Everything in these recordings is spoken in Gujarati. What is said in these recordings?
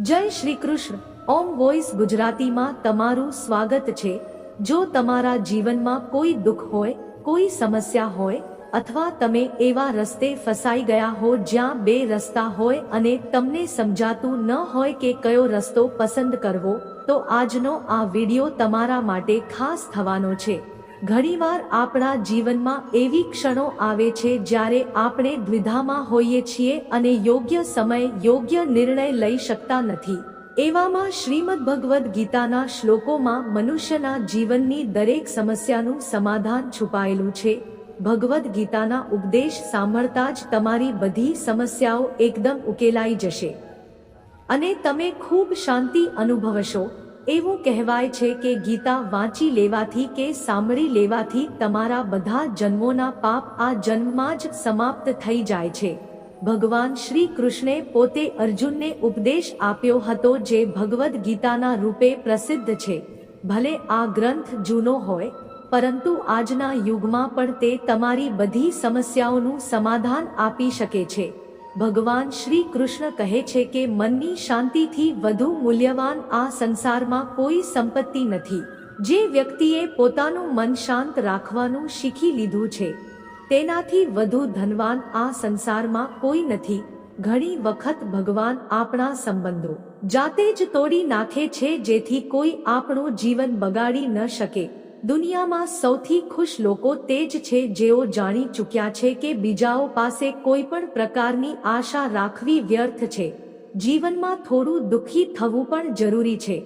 જય શ્રી કૃષ્ણ. ઓમ વોઇસ ગુજરાતીમાં તમારું સ્વાગત છે. જો તમારા જીવનમાં કોઈ દુઃખ હોય, કોઈ સમસ્યા હોય, અથવા તમે એવા રસ્તે ફસાઈ ગયા હો જ્યાં બે રસ્તા હોય અને તમને સમજાતું ન હોય કે કયો રસ્તો પસંદ કરવો, તો આજનો આ વિડિયો તમારા માટે ખાસ થવાનો છે. ઘણીવાર આપણા જીવનમાં એવી ક્ષણો આવે છે જ્યારે આપણે દ્વિધામાં હોઈએ છીએ અને યોગ્ય સમય, યોગ્ય નિર્ણય લઈ શકતા નથી. એવામાં શ્રીમદ ભગવદ્ ગીતાના શ્લોકોમાં મનુષ્યના જીવનની દરેક સમસ્યાનું સમાધાન છુપાયેલું છે. ભગવદ્ ગીતાના ઉપદેશ સાંભળતા જ તમારી બધી સમસ્યાઓ એકદમ ઉકેલાઈ જશે. અને તમે ખૂબ શાંતિ અનુભવશો. એવું કહેવાય છે કે ગીતા વાંચી લેવાથી કે સાંભળી લેવાથી તમારા બધા જન્મોના પાપ આ જન્મમાં જ સમાપ્ત થઈ જાય છે. ભગવાન શ્રી કૃષ્ણે પોતે અર્જુનને ઉપદેશ આપ્યો હતો જે ભગવદ્ ગીતાના રૂપે પ્રસિદ્ધ છે. ભલે આ ગ્રંથ જૂનો હોય, પરંતુ આજના યુગમાં પણ તે તમારી બધી સમસ્યાઓનું સમાધાન આપી શકે છે. ભગવાન શ્રી કૃષ્ણ કહે છે કે મનની શાંતિથી વધુ મૂલ્યવાન આ સંસારમાં કોઈ સંપત્તિ નથી. જે વ્યક્તિએ પોતાનું મન શાંત રાખવાનું શીખી લીધું છે, તેનાથી વધુ ધનવાન આ સંસારમાં કોઈ નથી. ઘણી વખત ભગવાન આપણા સંબંધો જાતે જ તોડી નાખે છે જેથી કોઈ આપણું જીવન બગાડી ન શકે. દુનિયામાં સૌથી ખુશ લોકો તે જ છે જેઓ જાણી ચૂક્યા છે કે બીજાઓ પાસે કોઈ પણ પ્રકારની આશા રાખવી વ્યર્થ છે. જીવનમાં થોડું દુઃખી થવું પણ જરૂરી છે.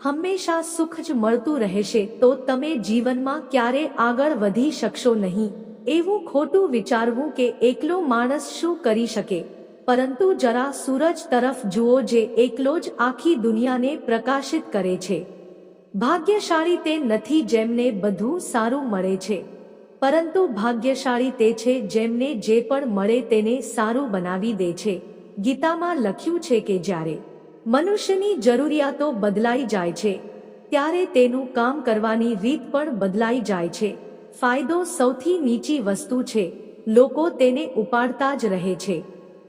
હંમેશા સુખ જ મળતું રહેશે તો તમે જીવનમાં ક્યારે આગળ વધી શકશો નહીં. એવું ખોટું વિચારવું કે એકલો માણસ શું કરી શકે. પરંતુ જરા સૂરજ તરફ જુઓ જે એકલો જ આખી દુનિયાને પ્રકાશિત કરે છે. ભાગ્યશાળી તે નથી જેમને બધું સારું મળે છે, પરંતુ ભાગ્યશાળી તે છે જેમને જે પણ મળે તેને સારું બનાવી દે છે. ગીતામાં લખ્યું છે કે જ્યારે મનુષ્યની જરૂરિયાતો બદલાઈ જાય છે, ત્યારે તેનું કામ કરવાની રીત પણ બદલાઈ જાય છે. ફાયદો સૌથી નીચી વસ્તુ છે, લોકો તેને ઉપાડતા જ રહે છે.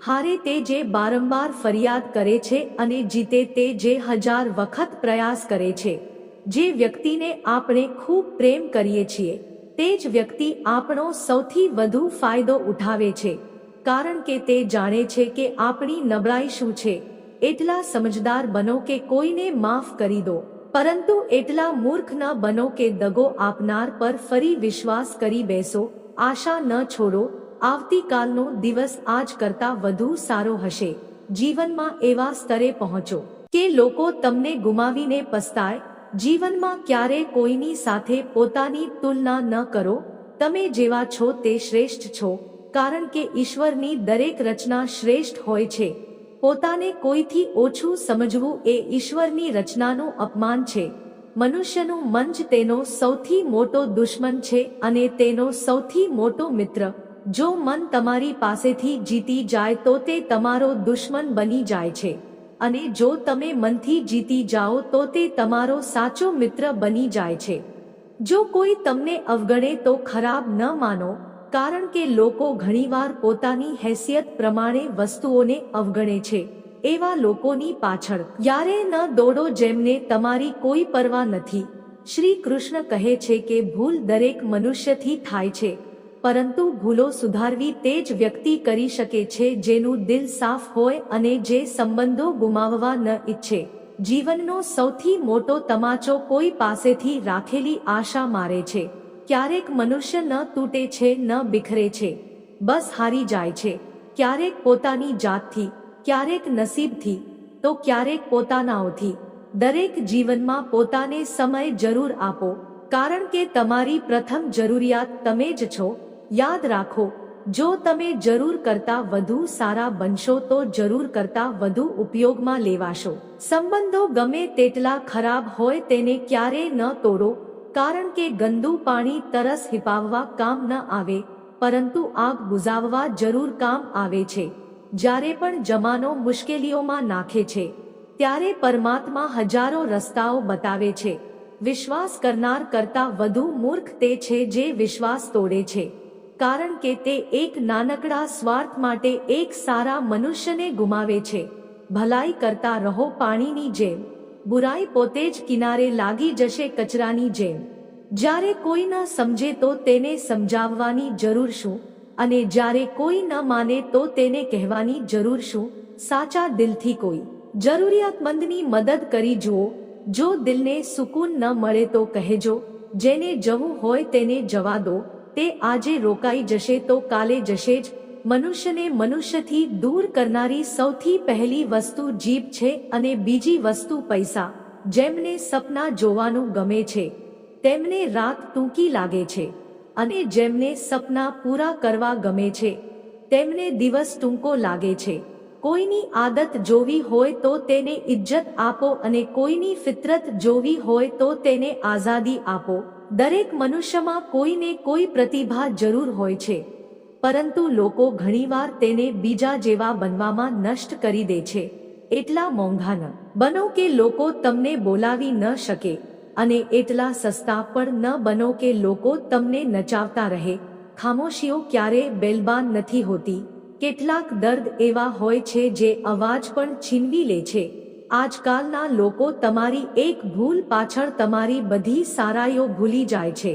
હારે તે જે બારંબાર ફરિયાદ કરે છે અને જીતે તે જે હજાર વખત પ્રયાસ કરે છે. જે વ્યક્તિને આપણે ખૂબ પ્રેમ કરીએ છીએ, તે જ વ્યક્તિ આપણો સૌથી વધુ ફાયદો ઉઠાવે છે. કારણ કે તે જાણે છે કે આપણી નબળાઈ શું છે. એટલા સમજદાર બનો કે કોઈને માફ કરી દો. પરંતુ એટલા મૂર્ખ ન બનો કે દગો આપનાર પર ફરી વિશ્વાસ કરી બેસો. આશા ન છોડો. આવતીકાલનો દિવસ આજ કરતા વધુ સારો હશે. જીવનમાં એવા સ્તરે પહોંચો કે લોકો તમને ગુમાવીને પસ્તાય જીવનમાં ક્યારે કોઈની સાથે પોતાની તુલના ન કરો, તમે જેવા છો તે શ્રેષ્ઠ છો, કારણ કે ઈશ્વરની દરેક રચના શ્રેષ્ઠ હોય છે. પોતાને કોઈથી ઓછું સમજવું એ ઈશ્વરની રચનાનું અપમાન છે. મનુષ્યનું મન જ તેનો સૌથી મોટો દુશ્મન છે અને તેનો સૌથી મોટો મિત્ર. જો મન તમારી પાસેથી જીતી જાય તો તે તમારો દુશ્મન બની જાય છે. અને જો તમે મનથી જીતી જાઓ તો તે તમારો સાચો મિત્ર બની જાય છે. જો કોઈ તમને અવગણે તો ખરાબ ન માનો, કારણ કે લોકો ઘણીવાર પોતાની હેસિયત પ્રમાણે વસ્તુઓને અવગણે છે, એવા લોકોની પાછળ. યારે ન દોડો જેમને તમારી કોઈ પરવા નથી. શ્રી કૃષ્ણ કહે છે કે ભૂલ દરેક મનુષ્યથી થાય છે. પરંતુ ભૂલો સુધારવી તે જ વ્યક્તિ કરી શકે છે જેનું દિલ સાફ હોય અને જે સંબંધો ગુમાવવા ન ઈચ્છે. જીવનનો સૌથી મોટો તમાચો કોઈ પાસેથી રાખેલી આશા મારે છે. ક્યારેક મનુષ્ય ન તૂટે છે, ન બિખરે છે. બસ હારી જાય છે. ક્યારેક પોતાની જાતથી, ક્યારેક નસીબથી, તો ક્યારેક પોતાનાઓથી. દરેક જીવનમાં પોતાને સમય જરૂર આપો, કારણ કે તમારી પ્રથમ જરૂરિયાત તમે જ છો યાદ રાખો, જો તમે જરૂર કરતા વધુ સારા બનશો તો જરૂર કરતા વધુ ઉપયોગમાં લેવાશો. સંબંધો ગમે તેટલા ખરાબ હોય તેને ક્યારેય ન તોડો, કારણ કે ગંદુ પાણી તરસ હિપાવવા કામ ન આવે, પરંતુ આગ બુઝાવવા જરૂર કામ આવે છે. જ્યારે પણ જમાનો મુશ્કેલીઓમાં નાખે છે, ત્યારે પરમાત્મા હજારો રસ્તાઓ બતાવે છે. વિશ્વાસ કરનાર કરતા વધુ મૂર્ખ તે છે જે વિશ્વાસ તોડે છે. કારણ કે તે એક નાનકડા સ્વાર્થ માટે એક સારા મનુષ્યને ગુમાવે છે. ભલાઈ કરતા રહો પાણીની જેમ. બુરાઈ પોતે જ કિનારે લાગી જશે કચરાની જેમ. જ્યારે કોઈ ન સમજે તો તેને સમજાવવાની જરૂર શું? અને જ્યારે કોઈ ન માને તો તેને કહેવાની જરૂર શું? સાચા દિલથી કોઈ જરૂરિયાતમંદની મદદ કરી જુઓ. જો દિલને સુકૂન ન મળે તો કહેજો. જેને જવું હોય તેને જવા દો. તે આજે રોકાઈ જશે તો કાલે જશે જ. મનુષ્યને મનુષ્યથી દૂર કરનારી સૌથી પહેલી વસ્તુ જીભ છે અને બીજી વસ્તુ પૈસા. જેમને સપના જોવાનું ગમે છે. તેમને રાત ટૂંકી લાગે છે. અને જેમને સપના પૂરા કરવા ગમે છે. તેમને દિવસ ટૂંકો લાગે છે. કોઈની આદત જોવી હોય તો તેને ઇજ્જત આપો અને કોઈની ફિતરત જોવી હોય તો તેને આઝાદી આપો. દરેક મનુષ્યમાં કોઈને કોઈ પ્રતિભા જરૂર હોય છે. પરંતુ લોકો ઘણીવાર તેને બીજા જેવા બનવામાં નષ્ટ કરી દે છે. એટલા મોંઘા ન બનો કે લોકો તમને બોલાવી ન શકે. અને એટલા સસ્તા પણ ન બનો કે લોકો તમને નચાવતા રહે. ખામોશીઓ ક્યારે બેલબાન નથી હોતી. કેટલાક દર્દ એવા હોય છે જે અવાજ પણ છીનવી લે છે. આજકાલના લોકો તમારી એક ભૂલ પાછળ તમારી બધી સારાઈઓ ભૂલી જાય છે.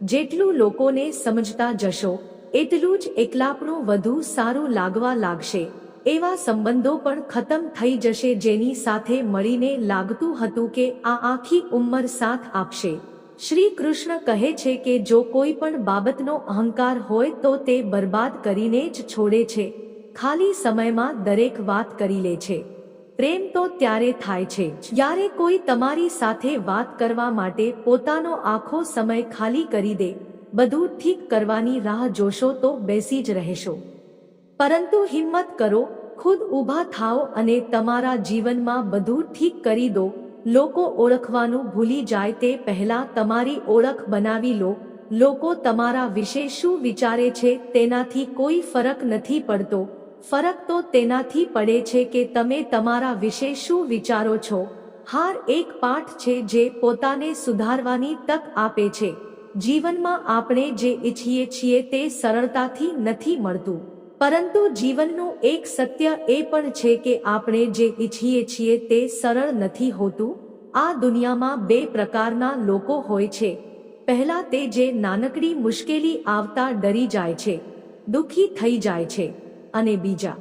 જેટલું લોકોને સમજતા જશો, એટલું જ એકલાપણું વધુ સારું લાગવા લાગશે. એવા સંબંધો પણ ખતમ થઈ જશે જેની સાથે મળીને લાગતું હતું કે આ આખી ઉંમર સાથ આપશે. શ્રી કૃષ્ણ કહે છે કે જો કોઈ પણ બાબતનો અહંકાર હોય તો તે બરબાદ કરીને જ છોડે છે. ખાલી સમયમાં દરેક વાત કરી લે છે. પ્રેમ તો ત્યારે થાય છે. જ્યારે કોઈ તમારી સાથે વાત કરવા માટે પોતાનો આખો સમય ખાલી કરી દે, બધું ઠીક કરવાની રાહ જોશો તો બેસી જ રહેશો. પરંતુ હિંમત કરો, ખુદ ઊભા થાઓ અને તમારા જીવનમાં બધું ઠીક કરી દો લોકો ઓળખવાનું ભૂલી જાય તે પહેલા તમારી ઓળખ બનાવી લો. લોકો તમારા વિશે શું વિચારે છે તેનાથી કોઈ ફરક નથી પડતો. ફરક તો તેનાથી પડે છે કે તમે તમારા વિશે શું વિચારો છો. હાર એક પાઠ છે જે પોતાને સુધારવાની તક આપે છે. જીવનમાં આપણે જે ઈચ્છીએ છીએ તે સરળતાથી નથી મળતું. પરંતુ જીવનનું એક સત્ય એ પણ છે કે આપણે જે ઈચ્છીએ છીએ તે સરળ નથી હોતું. આ દુનિયામાં બે પ્રકારના લોકો હોય છે. પહેલા તે જે નાનકડી મુશ્કેલી આવતા ડરી જાય છે, દુઃખી થઈ જાય છે, અને બીજા.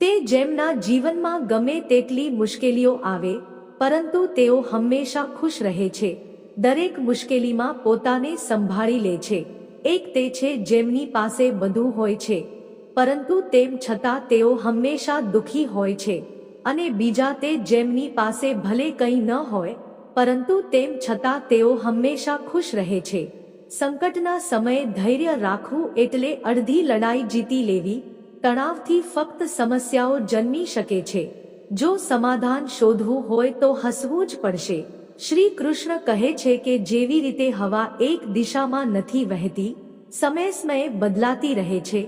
તે જેમના જીવનમાં ગમે તેટલી મુશ્કેલીઓ આવે, પરંતુ તેઓ હંમેશા ખુશ રહે છે, દરેક મુશ્કેલીમાં પોતાને સંભાળી લે છે. એક તે છે જેમની પાસે બધું હોય છે. પરંતુ તેમ છતાં તેઓ હંમેશા દુઃખી હોય છે અને બીજા તે જેમની પાસે ભલે કંઈ ન હોય, પરંતુ તેમ છતાં તેઓ હંમેશા ખુશ રહે છે. સંકટના સમયે ધૈર્ય રાખવું એટલે અડધી લડાઈ જીતી લેવી, તણાવથી ફક્ત સમસ્યાઓ જન્મી શકે છે. જો સમાધાન શોધવું હોય તો હસવું જ પડશે. શ્રી કૃષ્ણ કહે છે કે જેવી રીતે હવા એક દિશામાં નથી વહેતી સમય સમયે બદલાતી રહે છે.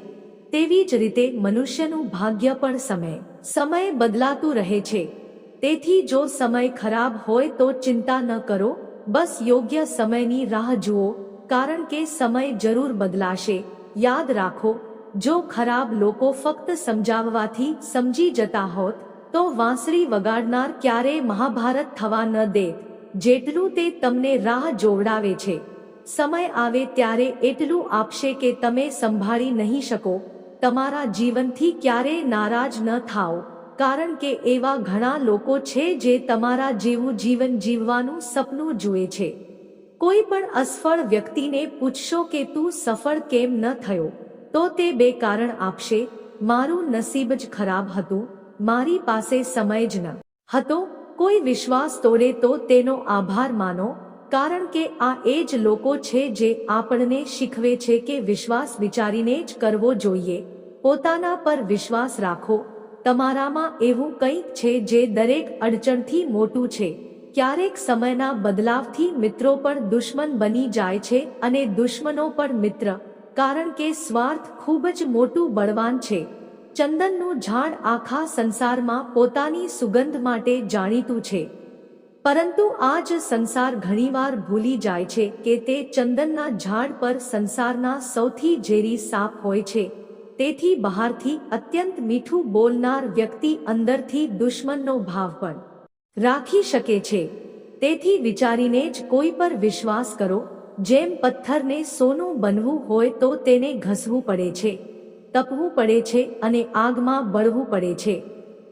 તેવી જ રીતે મનુષ્યનું ભાગ્ય પણ સમય. સમય બદલાતું રહે છે. તેથી જો સમય ખરાબ હોય તો ચિંતા ન કરો. બસ યોગ્ય સમયની રાહ જુઓ, કારણ કે સમય જરૂર બદલાશે. યાદ રાખો, જો ખરાબ લોકો ફક્ત સમજાવવાથી સમજી જતા હોત, તો વાંસળી વગાડનાર ક્યારેય મહાભારત થવા ન દેત. જેટલું તે તમને રાહ જોવડાવે છે. સમય આવે ત્યારે એટલું આપશે કે તમે સંભાળી નહીં શકો. તમારા જીવનથી ક્યારેય નારાજ ન થાઓ, કારણ કે એવા ઘણા લોકો છે જે તમારા જેવું જીવન જીવવાનું સપનું જુએ છે. કોઈ પણ અસફળ વ્યક્તિને પૂછશો કે તું સફળ કેમ ન થયો, તો તે બે કારણ આપશે, મારું નસીબ જ ખરાબ હતું, મારી પાસે સમય જ ન હતો, કોઈ વિશ્વાસ તોડે તો તેનો આભાર માનો, કારણ કે આ એ જ લોકો છે જે આપણને શીખવે છે કે વિશ્વાસ વિચારીને જ કરવો જોઈએ. પોતાના પર વિશ્વાસ રાખો. તમારામાં એવું કંઈક છે જે દરેક અડચણથી મોટું છે. ક્યારેક સમયના બદલાવથી મિત્રો પણ દુશ્મન બની જાય છે અને દુશ્મનો પણ મિત્ર. કારણ કે સ્વાર્થ ખૂબ જ મોટું બળવાન છે. ચંદનનું ઝાડ આખા સંસારમાં પોતાની સુગંધ માટે જાણીતું છે. પરંતુ આ જ સંસાર ઘણીવાર ભૂલી જાય છે કે તે ચંદનના ઝાડ પર સંસારના સૌથી ઝેરી સાપ હોય છે. તેથી બહારથી અત્યંત મીઠું બોલનાર વ્યક્તિ અંદરથી દુશ્મનનો ભાવ પણ રાખી શકે છે. તેથી વિચારીને જ કોઈ પર વિશ્વાસ કરો, જેમ પથ્થરને સોનું બનવું હોય તો તેને ઘસવું પડે છે, તપવું પડે છે અને આગમાં બળવું પડે છે.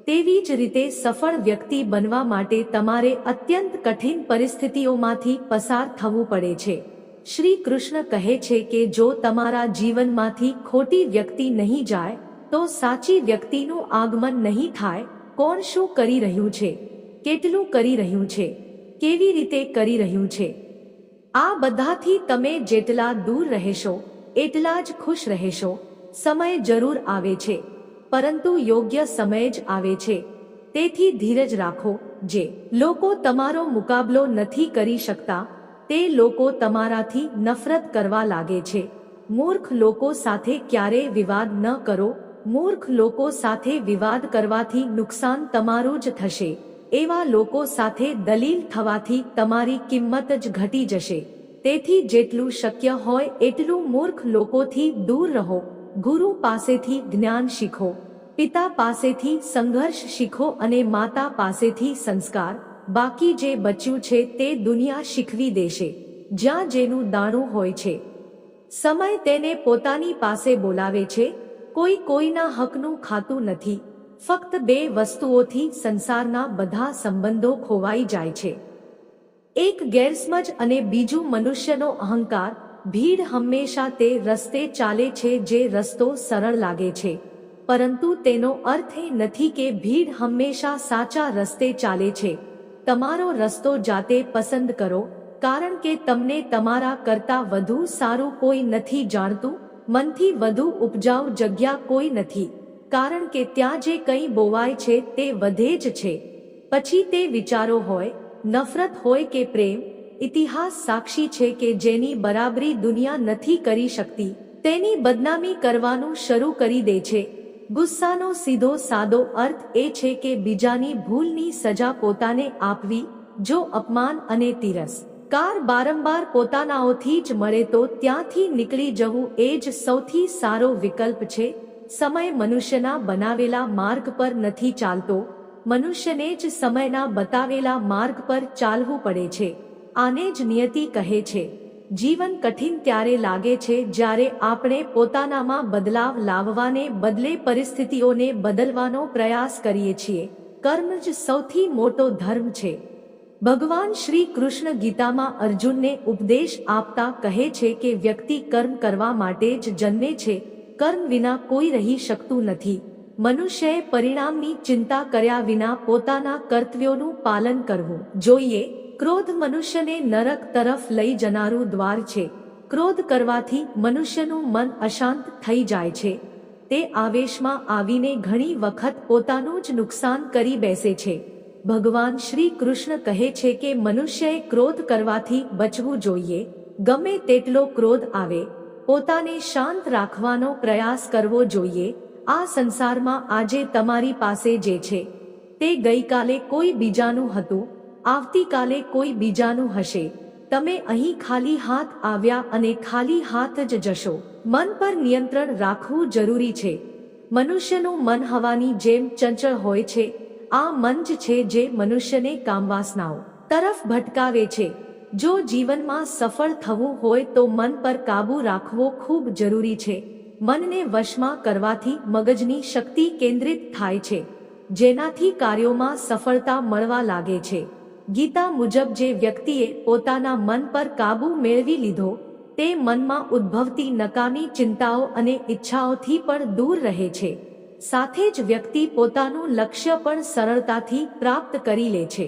તેવી જ રીતે સફળ વ્યક્તિ બનવા માટે તમારે અત્યંત કઠિન પરિસ્થિતિઓમાંથી પસાર થવું પડે છે. શ્રી કૃષ્ણ કહે છે કે જો તમારા જીવનમાંથી ખોટી વ્યક્તિ નહીં જાય, તો સાચી વ્યક્તિનું આગમન નહીં થાય. કોણ શું કરી રહ્યું છે? કેટલું કરી રહ્યું છે? કેવી રીતે કરી રહ્યું છે? આ બધાથી તમે જેટલા દૂર રહેશો, એટલા જ ખુશ રહેશો. સમય જરૂર આવે છે. પરંતુ યોગ્ય સમય જ આવે છે. તેથી ધીરજ રાખો. જે લોકો તમારો મુકાબલો નથી કરી શકતા તે લોકો તમારાથી નફરત કરવા લાગે છે. મૂર્ખ લોકો સાથે ક્યારેય વિવાદ ન કરો. મૂર્ખ લોકો સાથે વિવાદ કરવાથી નુકસાન તમારું જ થશે. એવા લોકો સાથે દલીલ થવાથી તમારી કિંમત જ ઘટી જશે. તેથી જેટલું શક્ય હોય એટલું મૂર્ખ લોકોથી દૂર રહો. ગુરુ પાસેથી જ્ઞાન શીખો. પિતા પાસેથી સંઘર્ષ શીખો અને માતા પાસેથી સંસ્કાર. બાકી જે બચ્યું છે તે દુનિયા શીખવી દેશે, જ્યાં જેનું દાણું હોય છે. સમય તેને પોતાની પાસે બોલાવે છે, કોઈ કોઈના હકનું ખાતું નથી. ફક્ત બે વસ્તુઓથી સંસારના બધા સંબંધો ખોવાઈ જાય છે. એક ગેરસમજ અને બીજું મનુષ્યનો અહંકાર, ભીડ હંમેશા તે રસ્તે ચાલે છે જે રસ્તો સરળ લાગે છે. પરંતુ તેનો અર્થ એ નથી કે ભીડ હંમેશા સાચા રસ્તે ચાલે છે. તમારો રસ્તો જાતે પસંદ કરો, કારણ કે તમને તમારા કરતા વધુ સારું કોઈ નથી જાણતું, મનથી વધુ ઉપજાઉ જગ્યા કોઈ નથી, કારણ કે ત્યાં જે કંઈ બોવાય છે તે વધે જ છે. પછી તે વિચારો હોય, નફરત હોય કે પ્રેમ, ઇતિહાસ સાક્ષી છે કે જેની બરાબરી દુનિયા નથી કરી શકતી, તેની બદનામી કરવાનું શરૂ કરી દે છે. ગુસ્સાનો સીધો સાદો અર્થ એ છે કે બીજાની ભૂલની સજા પોતાને આપવી, જો અપમાન અને તિરસ. કાર બારંબાર પોતાનાઓથી જ મળે તો ત્યાંથી નીકળી જવું એ જ સૌથી સારો વિકલ્પ છે. સમય મનુષ્યના બનાવેલા માર્ગ પર નથી ચાલતો. મનુષ્યને જ સમયના બતાવેલા માર્ગ પર ચાલવું પડે છે. આને જ નિયતિ કહે છે. જીવન કઠિન ત્યારે લાગે છે જ્યારે આપણે પોતાનામાં બદલાવ લાવવાને બદલે પરિસ્થિતિઓને બદલવાનો પ્રયાસ કરીએ છીએ. કર્મ જ સૌથી મોટો ધર્મ છે. ભગવાન શ્રી કૃષ્ણ ગીતામાં અર્જુનને ઉપદેશ આપતા કહે છે કે વ્યક્તિ કર્મ કરવા માટે જ જન્મે છે. કર્મ વિના કોઈ રહી શકતું નથી. મનુષ્યએ પરિણામની ચિંતા કર્યા વિના પોતાના કર્તવ્યોનું પાલન કરવું જોઈએ. ક્રોધ મનુષ્યને નરક તરફ લઈ જનારું દ્વાર છે. ક્રોધ કરવાથી મનુષ્યનું મન અશાંત થઈ જાય છે. તે આવેશમાં આવીને ઘણી વખત પોતાનું જ નુકસાન કરી બેસે છે. ભગવાન શ્રી કૃષ્ણ કહે છે કે મનુષ્યએ ક્રોધ કરવાથી બચવું જોઈએ. ગમે તેટલો ક્રોધ આવે, પોતાને શાંત રાખવાનો પ્રયાસ કરવો જોઈએ. આ સંસારમાં આજે તમારી પાસે જે છે, તે ગઈકાલે કોઈ બીજાનું હતું. આવતીકાલે કોઈ બીજાનું હશે. તમે અહીં ખાલી હાથ આવ્યા અને ખાલી હાથ જ જશો. મન પર નિયંત્રણ રાખવું જરૂરી છે. મનુષ્યનું મન હવાની જેમ ચંચળ હોય છે. આ જ છે જે મનુષ્યને કામવાસનાઓ તરફ ભટકાવે છે. જો જીવનમાં સફળ થવું હોય તો મન પર કાબુ રાખવો ખૂબ જરૂરી છે. મનને વશમાં કરવાથી મગજની શક્તિ કેન્દ્રિત થાય છે. જેનાથી કાર્યોમાં સફળતા મળવા લાગે છે. ગીતા મુજબ જે વ્યક્તિએ પોતાના મન પર કાબુ મેળવી લીધો, તે મનમાં ઉદ્ભવતી નકામી ચિંતાઓ અને ઈચ્છાઓથી પણ દૂર રહે છે. સાથે જ વ્યક્તિ પોતાનું લક્ષ્ય પણ સરળતાથી પ્રાપ્ત કરી લે છે.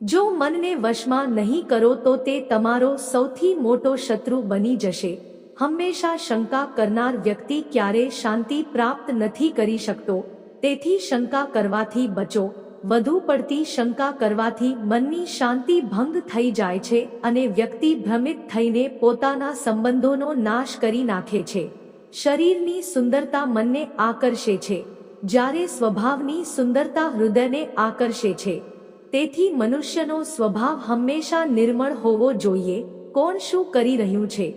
જો મનને વશમાં નહીં કરો તો તે તમારો સૌથી મોટો શત્રુ બની જશે. હંમેશા શંકા કરનાર વ્યક્તિ ક્યારે શાંતિ પ્રાપ્ત નથી કરી શકતો, તેથી શંકા કરવાથી બચો. વધુ પડતી શંકા કરવાથી મનની શાંતિ ભંગ થઈ જાય છે અને વ્યક્તિ ભ્રમિત થઈને પોતાના સંબંધોનો નાશ કરી નાખે છે. શરીરની સુંદરતા મનને આકર્ષે છે. જ્યારે સ્વભાવની સુંદરતા હૃદયને આકર્ષે છે. તેથી મનુષ્યનો સ્વભાવ હંમેશા નિર્મળ હોવો જોઈએ. કોણ શું કરી રહ્યું છે?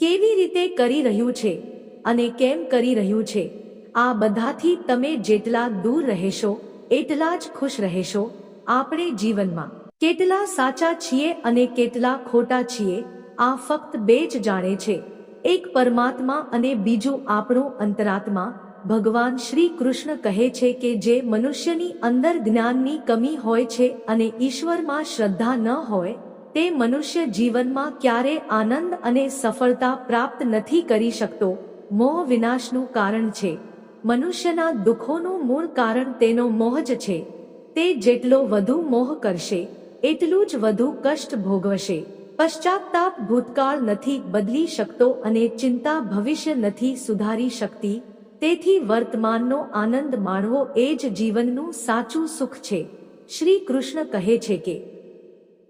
કેવી રીતે કરી રહ્યું છે? અને કેમ કરી રહ્યું છે? આ બધાથી તમે જેટલા દૂર રહેશો એટલા જ ખુશ રહેશો આપણે જીવનમાં. કેટલા સાચા છીએ અને કેટલા ખોટા છીએ, આ ફક્ત બે જ જાણે છે. એક પરમાત્મા અને બીજું આપણું અંતરાત્મા, ભગવાન શ્રી કૃષ્ણ કહે છે કે જે મનુષ્યની અંદર જ્ઞાનની કમી હોય છે અને ઈશ્વરમાં શ્રદ્ધા ન હોય, તે મનુષ્ય જીવનમાં ક્યારે આનંદ અને સફળતા પ્રાપ્ત નથી કરી શકતો, મોહ વિનાશનું કારણ છે. મનુષ્યના દુઃખોનું મૂળ કારણ તેનો મોહ જ છે. તે જેટલો વધુ મોહ કરશે, એટલું જ વધુ કષ્ટ ભોગવશે. પશ્ચાતાપ ભૂતકાળ નથી બદલી શકતો અને ચિંતા ભવિષ્ય નથી સુધારી શકતી. તેથી વર્તમાનનો આનંદ માણવો એ જ જીવનનું સાચું સુખ છે. શ્રી કૃષ્ણ કહે છે કે,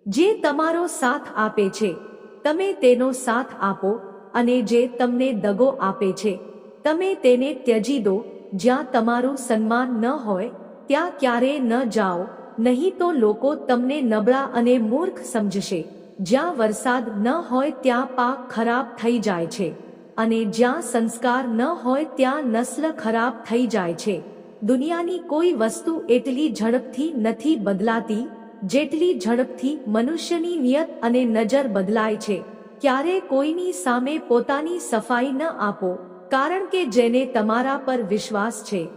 જે તમારો સાથ આપે છે, તમે તેનો સાથ આપો, અને જે તમને દગો આપે છે તમે તેને ત્યજી દો, જ્યાં તમારું સન્માન ન હોય, ત્યાં ક્યારેય ન જાઓ, નહીં તો લોકો તમને નબળા અને મૂર્ખ સમજશે. જ્યાં વરસાદ ન હોય ત્યાં પાક ખરાબ થઈ જાય છે, અને જ્યાં સંસ્કાર ન હોય ત્યાં નસ્લ ખરાબ થઈ જાય છે. દુનિયાની કોઈ વસ્તુ એટલી ઝડપથી નથી બદલાતી, જેટલી ઝડપથી મનુષ્યની નિયત અને નજર બદલાય છે. ક્યારે કોઈની સામે પોતાની સફાઈ ન આપો કારણ કે જેને તમારા પર વિશ્વાસ છે,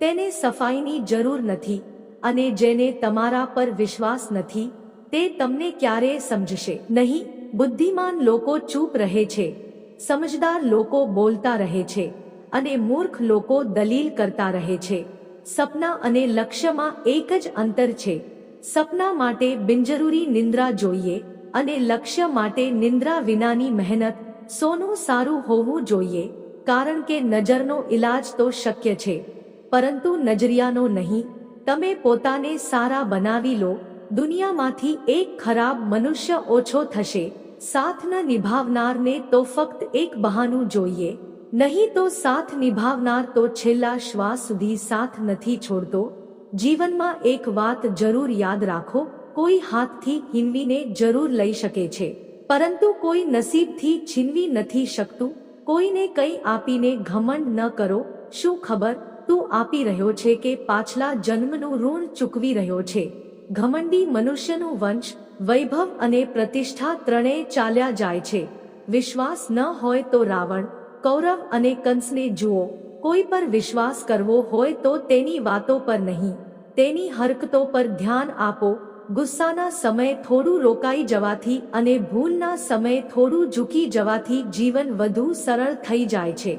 તેને સફાઈની જરૂર નથી, અને જેને તમારા પર વિશ્વાસ નથી, તે તમને ક્યારેય સમજશે? નહીં, બુદ્ધિમાન લોકો ચૂપ રહે છે, સમજદાર લોકો બોલતા રહે છે, અને મૂર્ખ લોકો દલીલ કરતા રહે છે. સપના અને લક્ષ્યમાં એક જ અંતર છે. સપના માટે બિનજરૂરી નિંદ્રા જોઈએ, અને લક્ષ્ય માટે નિંદ્રા વિનાની મહેનત સોનું સારું હોવું જોઈએ. કારણ કે નજરનો ઈલાજ તો શક્ય છે. પરંતુ નજરિયાનો નહીં. તમે પોતાને સારા બનાવી લો. દુનિયામાંથી એક ખરાબ મનુષ્ય ઓછો થશે. સાથ ન નિભાવનારને તો ફક્ત એક બહાનું જોઈએ. નહીં તો સાથ નિભાવનાર તો છેલ્લા શ્વાસ સુધી સાથ નથી છોડતો. જીવનમાં એક વાત જરૂર યાદ રાખો. કોઈ હાથથી હિનવીને જરૂર લઈ શકે છે. પરંતુ કોઈ નસીબથી છીનવી નથી શકતું. કોઈને કંઈ આપીને ઘમંડ ન કરો. શું ખબર? તું આપી રહ્યો છે કે પાછલા જન્મનું ઋણ ચૂકવી રહ્યો છે. ઘમંડી મનુષ્યનું વંશ, વૈભવ અને પ્રતિષ્ઠા ત્રણેય ચાલ્યા જાય છે. વિશ્વાસ ન હોય તો રાવણ, કૌરવ અને કંસને જુઓ. કોઈ પર વિશ્વાસ કરવો હોય તો તેની વાતો પર નહીં. તેની હરકતો પર ધ્યાન આપો. ગુસ્સાના સમયે થોડું રોકાઈ જવાથી અને ભૂલના સમયે થોડું ઝૂકી જવાથી જીવન વધુ સરળ થઈ જાય છે.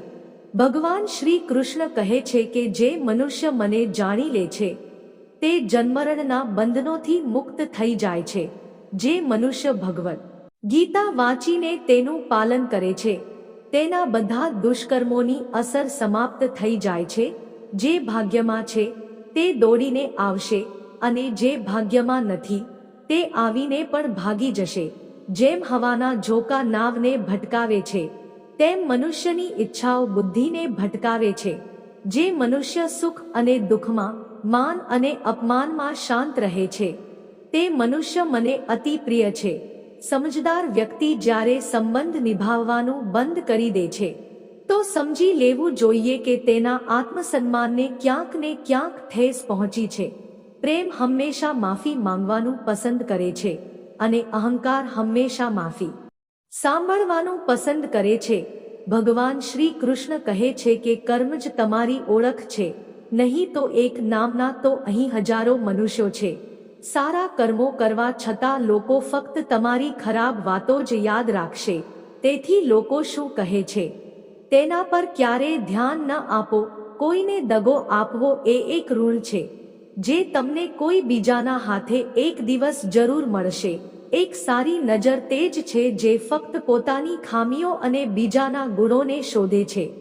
ભગવાન શ્રી કૃષ્ણ કહે છે કે જે મનુષ્ય મને જાણી લે છે, તે જન્મરણના બંધનોથી મુક્ત થઈ જાય છે, જે મનુષ્ય ભગવત ગીતા વાંચીને તેનું પાલન કરે છે. તેના બધા દુષ્કર્મોની અસર સમાપ્ત થઈ જાય છે, જે ભાગ્યમાં છે, તે દોડીને આવશે. અને જે ભાગ્યમાં નથી, તે આવીને પણ ભાગી જશે. જેમ હવાના ઝોકા નાવને ભટકાવે છે, તેમ મનુષ્યની ઈચ્છાઓ બુદ્ધિને ભટકાવે છે. જે મનુષ્ય સુખ અને દુઃખમાં, માન અને અપમાનમાં શાંત રહે છે, તે મનુષ્ય મને અતિ પ્રિય છે. સમજદાર વ્યક્તિ જ્યારે સંબંધ નિભાવવાનું બંધ કરી દે છે, તો સમજી લેવું જોઈએ કે તેના આત્મસન્માનને ક્યાંક ને ક્યાંક ઠેસ પહોંચી છે. પ્રેમ હંમેશા માફી માંગવાનું પસંદ કરે છે અને અહંકાર હંમેશા માફી સાંભળવાનું પસંદ કરે છે. ભગવાન શ્રી કૃષ્ણ કહે છે કે કર્મ જ તમારી ઓળખ છે, નહીં તો એક નામના તો અહીં હજારો મનુષ્યો છે. સારા કર્મો કરવા છતાં લોકો ફક્ત તમારી ખરાબ વાતો જ યાદ રાખશે, તેથી લોકો શું કહે છે? તેના પર ક્યારેય ધ્યાન ન આપો, કોઈને દગો આપવો એ એક રૂલ છે. જે તમને કોઈ બીજાના હાથે એક દિવસ જરૂર મળશે. એક સારી નજર તે જ છે જે ફક્ત પોતાની ખામીઓ અને બીજાના ગુણોને શોધે છે.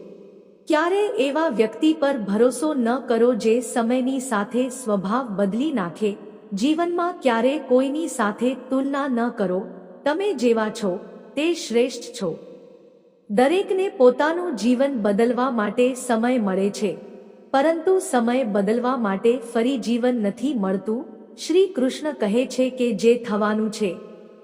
ક્યારે એવા વ્યક્તિ પર ભરોસો ન કરો જે સમયની સાથે સ્વભાવ બદલી નાખે. જીવનમાં ક્યારે કોઈની સાથે તુલના ન કરો. તમે જેવા છો, તે શ્રેષ્ઠ છો. દરેકને પોતાનું જીવન બદલવા માટે સમય મળે છે. પરંતુ સમય બદલવા માટે ફરી જીવન નથી મળતું, શ્રી કૃષ્ણ કહે છે કે જે થવાનું છે,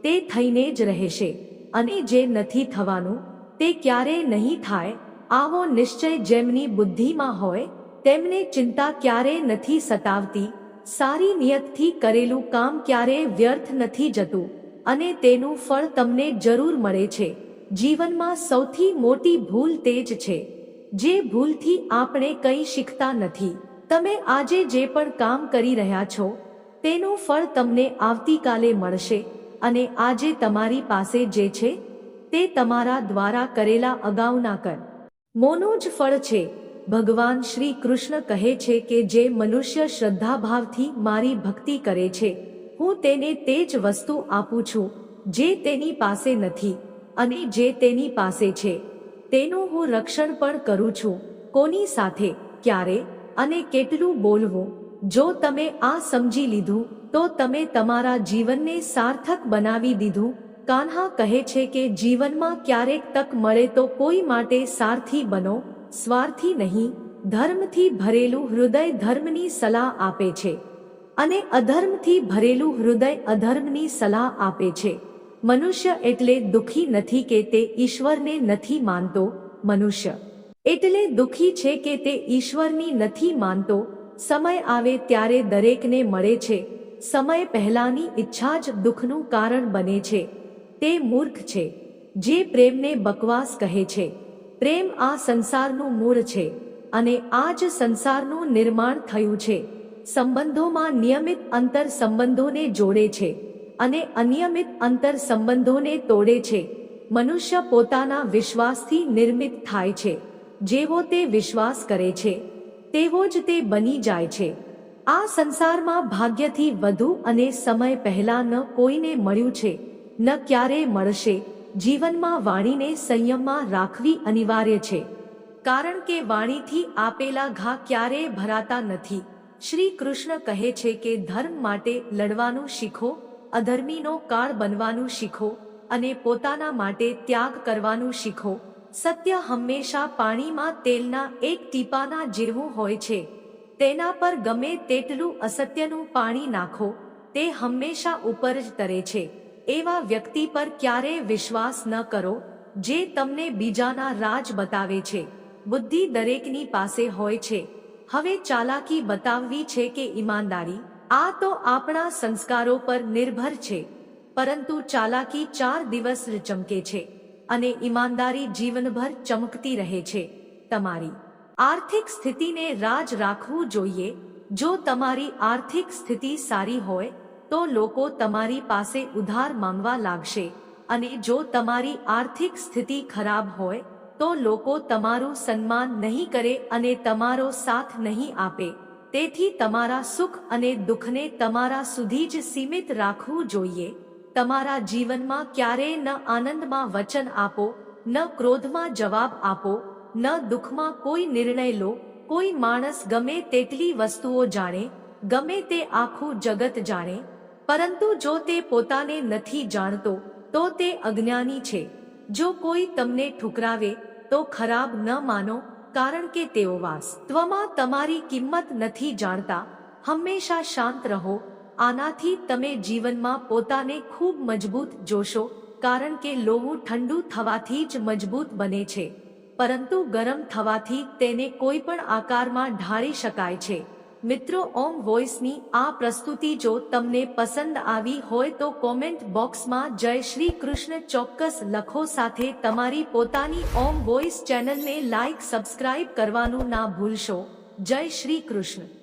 તે થઈને જ રહેશે, અને જે નથી થવાનું, તે ક્યારે નહીં થાય, આવો નિશ્ચય જેમની બુદ્ધિમાં હોય, તેમને ચિંતા ક્યારેય નથી સતાવતી, સારી નિયતથી કરેલું કામ ક્યારેય વ્યર્થ નથી જતું, અને તેનું ફળ તમને જરૂર મળે છે, જીવનમાં સૌથી મોટી ભૂલ તે જ છે. જે ભૂલથી આપણે કંઈ શીખતા નથી. તમે આજે જે પણ કામ કરી રહ્યા છો, તેનું ફળ તમને આવતીકાલે મળશે અને આજે તમારી પાસે જે છે, તે તમારા દ્વારા કરેલા અગાઉના કર. મોનું જ ફળ છે, ભગવાન શ્રી કૃષ્ણ કહે છે કે જે મનુષ્ય શ્રદ્ધાભાવથી મારી ભક્તિ કરે છે, હું તેને તે જ વસ્તુ આપું છું, જે તેની પાસે નથી અને જે તેની પાસે છે. તેનું હું રક્ષણ પણ કરું છું. કોની સાથે, ક્યારે અને કેટલું બોલવું? જો તમે આ સમજી લીધું, તો તમે તમારા જીવનને સાર્થક બનાવી દીધું. કાન્હા કહે છે કે જીવનમાં ક્યારેક તક મળે તો કોઈ માટે સારથી બનો, સ્વાર્થી નહીં. ધર્મથી ભરેલું હૃદય ધર્મની સલાહ આપે છે. અને અધર્મથી ભરેલું હૃદય અધર્મની સલાહ આપે છે. મનુષ્ય એટલે દુખી નથી કે તે ઈશ્વરને નથી માનતો મનુષ્ય. એટલે દુખી છે કે તે ઈશ્વરની નથી માનતો, સમય આવે ત્યારે દરેકને મળે છે, સમય પહેલાની ઈચ્છા જ દુઃખનું કારણ બને છે. તે મૂર્ખ છે, જે પ્રેમને બકવાસ કહે છે. પ્રેમ આ સંસારનું મૂળ છે અને આ જ સંસારનું નિર્માણ થયું છે. સંબંધોમાં નિયમિત અંતર સંબંધોને જોડે છે. અને અનિયમિત અંતર સંબંધોને તોડે છે. મનુષ્ય પોતાના વિશ્વાસથી નિર્મિત થાય છે. જેવો તે વિશ્વાસ કરે છે, તેવો જ તે બની જાય છે. આ સંસારમાં ભાગ્યથી વધુ અને સમય પહેલા ન કોઈને મળ્યું છે, ન ક્યારે મળશે. જીવનમાં વાણીને સંયમમાં રાખવી અનિવાર્ય છે. કારણ કે વાણીથી આપેલા ઘા ક્યારેય ભરાતા નથી. શ્રી કૃષ્ણ કહે છે કે ધર્મ માટે લડવાનું શીખો અધર્મીનો કાળ બનવાનું શીખો અને પોતાના માટે ત્યાગ કરવાનું શીખો. સત્ય હંમેશા પાણીમાં તેલના એક ટીપાના જીરવું હોય છે. તેના પર ગમે તેટલું અસત્યનું પાણી નાખો, તે હંમેશા ઉપર જ તરે છે. એવા વ્યક્તિ પર ક્યારેય વિશ્વાસ ન કરો, જે તમને બીજાના રાજ બતાવે છે. બુદ્ધિ દરેકની પાસે હોય છે. હવે ચાલાકી બતાવવી છે કે ઈમાનદારી આ તો આપણા સંસ્કારો પર નિર્ભર છે, પરંતુ ચાલાકી ચાર દિવસ ચમકે છે અને ઈમાનદારી જીવનભર ચમકતી રહે છે. તમારી આર્થિક સ્થિતિને રાજ રાખવું જોઈએ. જો તમારી આર્થિક સ્થિતિ સારી હોય, તો લોકો તમારી પાસે ઉધાર માંગવા લાગશે અને જો તમારી આર્થિક સ્થિતિ ખરાબ હોય, તો લોકો તમારું સન્માન નહીં કરે અને તમારો સાથ નહીં આપે. તેથી તમારા સુખ અને દુઃખને તમારા સુધી જ સીમિત રાખવું જોઈએ. તમારા જીવનમાં ક્યારેય ન આનંદમાં વચન આપો, ન ક્રોધમાં જવાબ આપો, ન દુઃખમાં કોઈ નિર્ણય લો, કોઈ માણસ ગમે તેટલી વસ્તુઓ જાણે, ગમે તે આખું જગત જાણે. પરંતુ જો તે પોતાને નથી જાણતો, તો તે અજ્ઞાની છે. જો કોઈ તમને ઠુકરાવે, તો ખરાબ ન માનો કારણ કે તેઓ વાસ્તવમાં તમારી કિંમત નથી જાણતા. હંમેશા શાંત રહો. આનાથી તમે જીવનમાં પોતાને ખૂબ મજબૂત જોશો, કારણ કે લોહું ઠંડુ થવાથી જ મજબૂત બને છે. પરંતુ ગરમ થવાથી તેને કોઈ પણ આકારમાં ઢાળી શકાય છે. મિત્રો, ઓમ વોઇસની આ પ્રસ્તુતિ જો તમને પસંદ આવી હોય તો કોમેન્ટ બોક્સમાં જય શ્રી કૃષ્ણ ચોક્કસ લખો સાથે તમારી પોતાની ઓમ વોઇસ ચેનલને લાઇક સબસ્ક્રાઇબ કરવાનું ના ભૂલશો. જય શ્રી કૃષ્ણ.